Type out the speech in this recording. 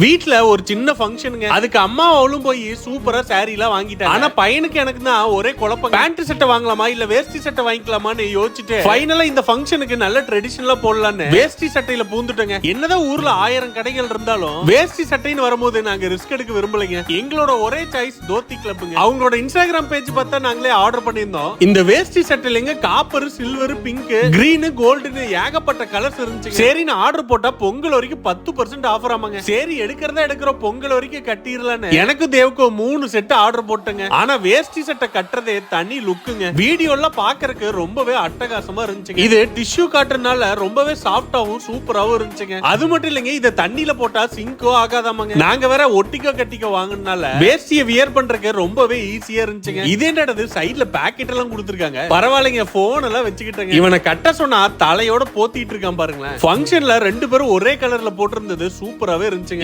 வீட்ல ஒரு சின்ன ஃபங்க்ஷனுங்க அதுக்கு அம்மா அவளும் போய் சூப்பரா saree எல்லாம் வாங்கிட்டாங்க. ஆனா பையனுக்கு எனக்கு தான் ஒரே குழப்பம் பேண்ட் சட்டை வாங்கலாமா இல்ல வேஷ்டி சட்டை வாங்கிக்கலாமான்னு யோசிச்சுட்டு. ஃபைனலா இந்த ஃபங்க்ஷனுக்கு நல்ல ட்ரெடிஷனலா போடலான்னு. வேஷ்டி சட்டையில பூந்துட்டேங்க. என்னதான் ஊர்ல ஆயிரம் கடைகள் இருந்தாலும் வேஷ்டி சட்டைன்னு வரும்போது நாங்க ரிஸ்க் எடுக்க விரும்பலைங்க. எங்களோட ஒரே சாய்ஸ் தோத்தி கிளப்புங்க அவங்களோட இன்ஸ்டாகிராம் பேஜ் பார்த்தா நாங்களே ஆர்டர் பண்ணியிருந்தோம். இந்த வேஷ்டி சட்டையிலங்க காப்பர் சில்வர் பிங்க் கிரீன் கோல்டுன்னு ஏகப்பட்ட கலர்ஸ் இருந்துச்சு சரி நான் ஆர்டர் போட்டா பொங்கல் வரைக்கும் பத்து பர்சன்ட் ஆஃபர் ஆமாங்க. சரி எடுக்கிறதா எடுக்கிறோம் பொங்கல் வரைக்கும் கட்டிடலான்னு எனக்கு தேவுக்கு மூணு செட் ஆர்டர் போட்டேங்க. ஆனா வேஷ்டி சட்டை கட்டுறதே தனி லுக்குங்க வீடியோ எல்லாம் பாக்குறதுக்கு ரொம்பவே அட்டகாசமா இருந்துச்சுங்க. இது டிஷ்யூ காட்டுறதுனால ரொம்பவே சாஃப்டாவும் சூப்பராவும் இருந்துச்சுங்க. அது மட்டும் இல்லைங்க இத தண்ணியில போட்டா சிங்கோ ஆகாதாமாங்க. நாங்க வேற ஒட்டிக்கோ கட்டிக்கோ வாங்கினால வேஷ்டியை வியர் பண்றதுக்கு ரொம்பவே ஈஸியா இருந்துச்சுங்க. இதே என்னடது சைடுல பாக்கெட் எல்லாம் கொடுத்துருக்காங்க. பரவாயில்லைங்க போன் எல்லாம் வச்சுக்கிட்டாங்க. இவனை கட்ட சொன்னா தலையோட போத்திட்டு இருக்கான் பாருங்களேன். ஃபங்க்ஷன்ல ரெண்டு பேரும் ஒரே கலர்ல போட்டிருந்தது சூப்பராவே இருந்துச்சுங்க.